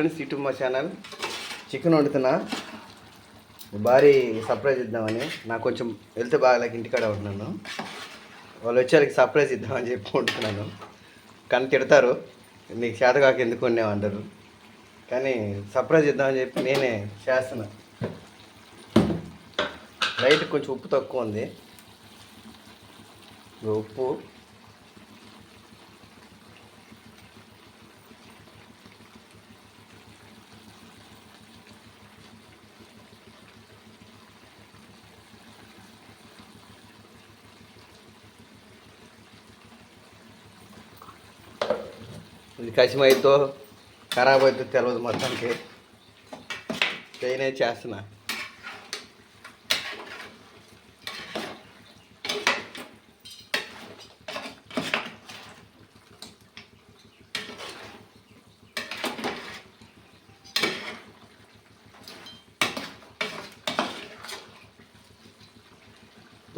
Friends YouTube మా channel. Chicken వండుతున్నా. భారీ సర్ప్రైజ్ ఇద్దామని. నాకు కొంచెం వెళ్తే బాగాలేక ఇంటికాడ ఉంటున్నాను. వాళ్ళు వచ్చేసరికి సర్ప్రైజ్ ఇద్దామని చెప్పి వండుతున్నాను. కానీ తిడతారు. నీకు చేతకాక ఎందుకు ఉండేవంటారు అంటారు కానీ సర్ప్రైజ్ ఇద్దామని చెప్పి నేనే చేస్తున్నా. లైట్ కొంచెం ఉప్పు తక్కువ ఉంది. ఉప్పు. ఇది కసిమైతో ఖరాబ్ అవుతో తెలియదు మొత్తానికి. చేయనే చేస్తున్నా.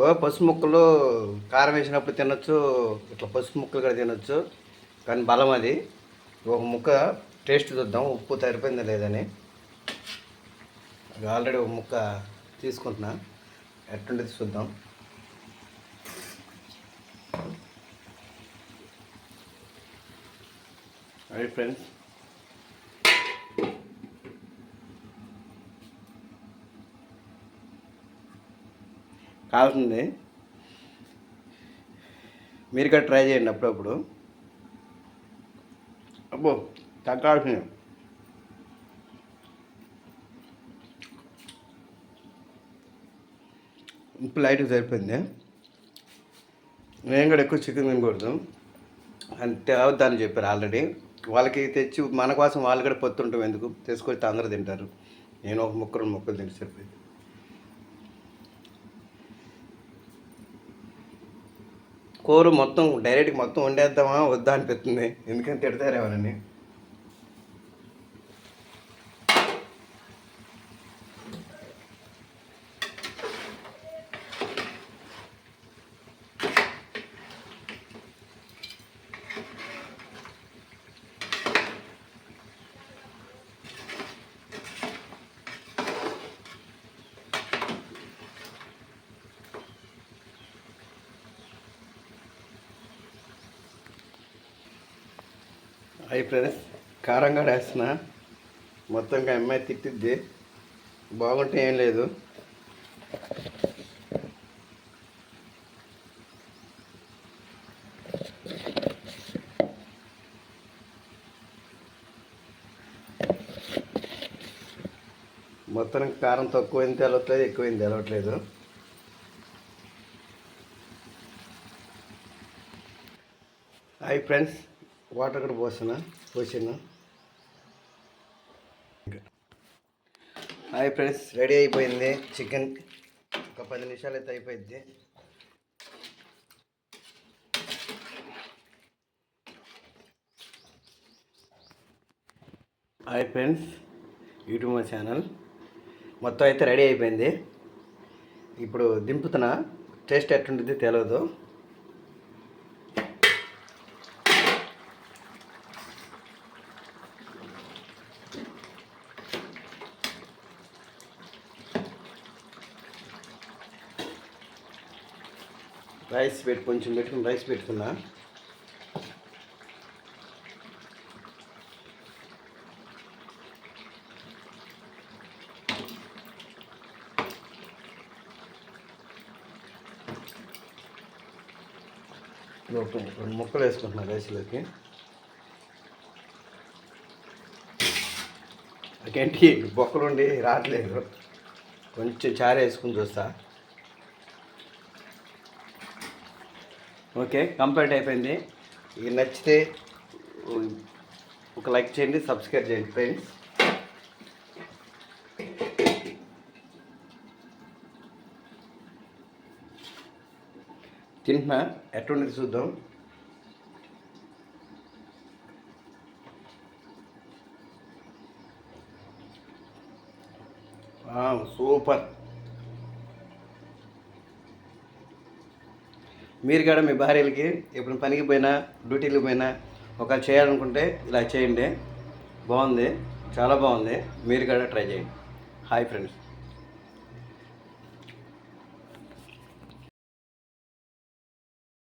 ఓ పసుపు ముక్కలు కారం వేసినప్పుడు తినొచ్చు ఇట్లా పసుపు ముక్కలు కూడా తినొచ్చు. కానీ బలం అది. ఒక ముక్క టేస్ట్ చూద్దాం. ఉప్పు తరిపోయిందా లేదని. ఆల్రెడీ ఒక ముక్క తీసుకుంటున్నా. ఎట్టుండేది చూద్దాం. అదే ఫ్రెండ్స్ కావాల్సింది మీరు కూడా ట్రై చేయండి అప్పుడప్పుడు. అబ్బో తగ్గాల్సింది ఇప్పుడు లైట్గా సరిపోయింది నేను కూడా ఎక్కువ చికెన్ తినకూడదు అంటే అవద్దని చెప్పారు ఆల్రెడీ వాళ్ళకి తెచ్చి మన కోసం వాళ్ళు కూడా పొత్తుంటాం ఎందుకు? తీసుకొచ్చి అందరూ తింటారు. నేను ఒక ముక్కరు ముక్కలు తింటే సరిపోయింది. కూర మొత్తం డైరెక్ట్గా మొత్తం వండేద్దామా? వద్దా అనిపిస్తుంది. ఎందుకని తిడతారేమోనని. అయి ఫ్రెండ్స్ కారంగా వేస్తున్నా మొత్తంగా అమ్మాయి తిట్టిద్ది బాగుంటే ఏం లేదు మొత్తం కారం తక్కువైంది తెలవట్లేదు ఎక్కువైంది తెలవట్లేదు హాయ్ ఫ్రెండ్స్ వాటర్ కూడా పోసినా పోసిన. హాయ్ ఫ్రెండ్స్ రెడీ అయిపోయింది చికెన్. ఒక పది నిమిషాలు అయితే అయిపోయింది హాయ్ ఫ్రెండ్స్ యూట్యూబ్ మా ఛానల్. మొత్తం అయితే రెడీ అయిపోయింది. ఇప్పుడు దింపుతున్నా. టేస్ట్ ఎట్టుంటుంది తెలియదు రైస్ పెట్టి కొంచెం పెట్టుకుని రైస్ పెట్టుకున్నా. రెండు ముక్కలు వేసుకుంటున్నా రైస్లోకి. అకేంటి బొక్కలుండి రావట్లేదు. కొంచెం చారు వేసుకుని చూస్తా. ఓకే కంప్లీట్ అయిపోయింది. ఇది నచ్చితే ఒక లైక్ చేయండి సబ్స్క్రైబ్ చేయండి ఫ్రెండ్స్. తింటున్నా? ఎటువంటిది చూద్దాం. సూపర్. మీరు కూడా మీ భార్యలకి ఎప్పుడు పనికి పోయినా డ్యూటీలకు పోయినా ఒకవేళ చేయాలనుకుంటే ఇలా చేయండి. బాగుంది. చాలా బాగుంది. మీరు కూడా ట్రై చేయండి. Hi friends